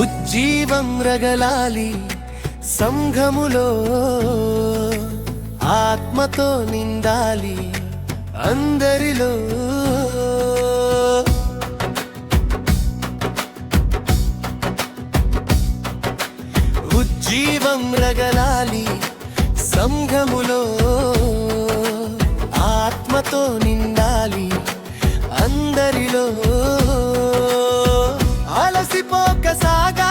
ఉజ్జీవం రగలాలి సంఘములో ఆత్మతో నిందాలి అందరిలో. ఉజ్జీవం రగలాలి సంఘములో ఆత్మతో నిండాలి అందరిలో. ಸಾಗ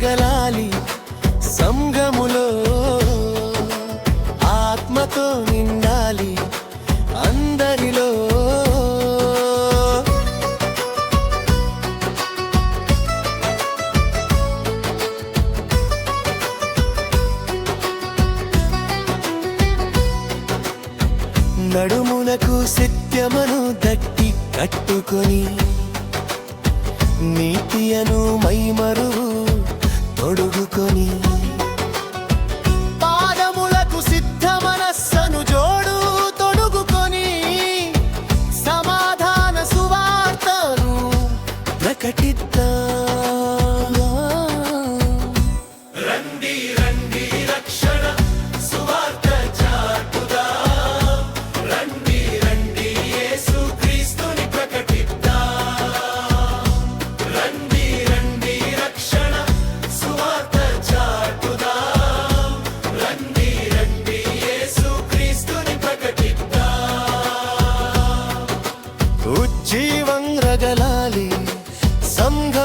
ఉజ్జీవం సంగములో ఆత్మతో నిండాలి అందరిలో. నడుమునకు సత్యమను దట్టి కట్టుకొని నీతియను మైమరువు తొడుగుకొని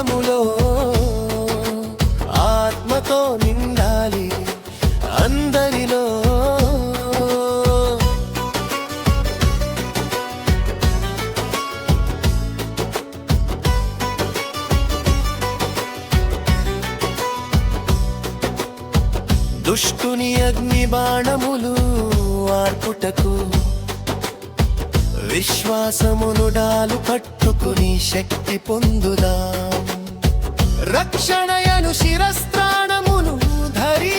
సంఘములో ఆత్మతో నిండాలి అందరిలో. దుష్టుని అగ్ని బాణములు ఆర్పుటకు విశ్వాసమును డాలు పట్టుకుని శక్తి పొందుదా. రక్షణయను శిరస్త్రాణమును ధరీ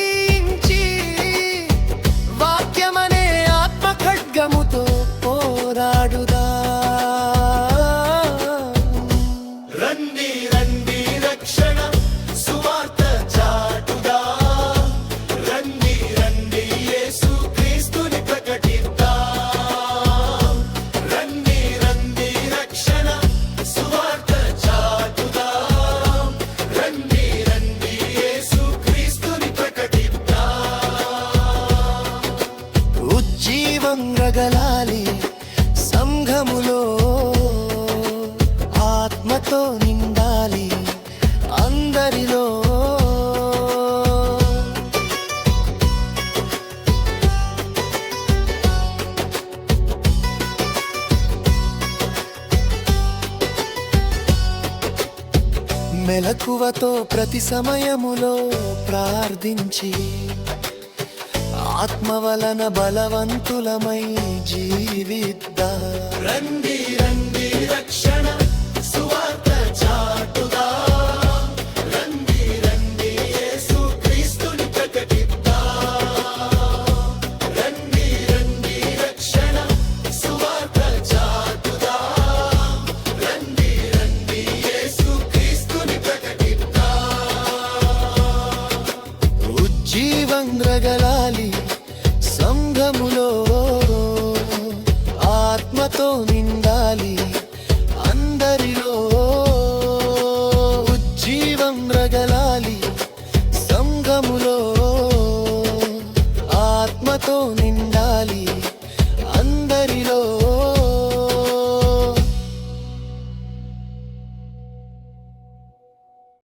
ఉజ్జీవం రగలాలి సంఘములో. ఆత్మతో నిండాలి అందరిలో. మెలకువతో ప్రతి సమయములో ప్రార్థించి ఆత్మవలన బలవంతులమై జీవిద్ద. రండి రండి రక్షణ సువార్త చాటుదా. రండి రండి యేసు క్రీస్తుని ప్రకటిద్దా. రండి రండి రక్షణ సువార్త చాటుదా. రండి రండి యేసు క్రీస్తుని ప్రకటిద్దా. ఉజ్జీవం సంఘములో ఆత్మతో నిందాలి అందరిలో. ఉజ్జీవం రగలాలి సంగములో ఆత్మతో నిండాలి అందరిలో.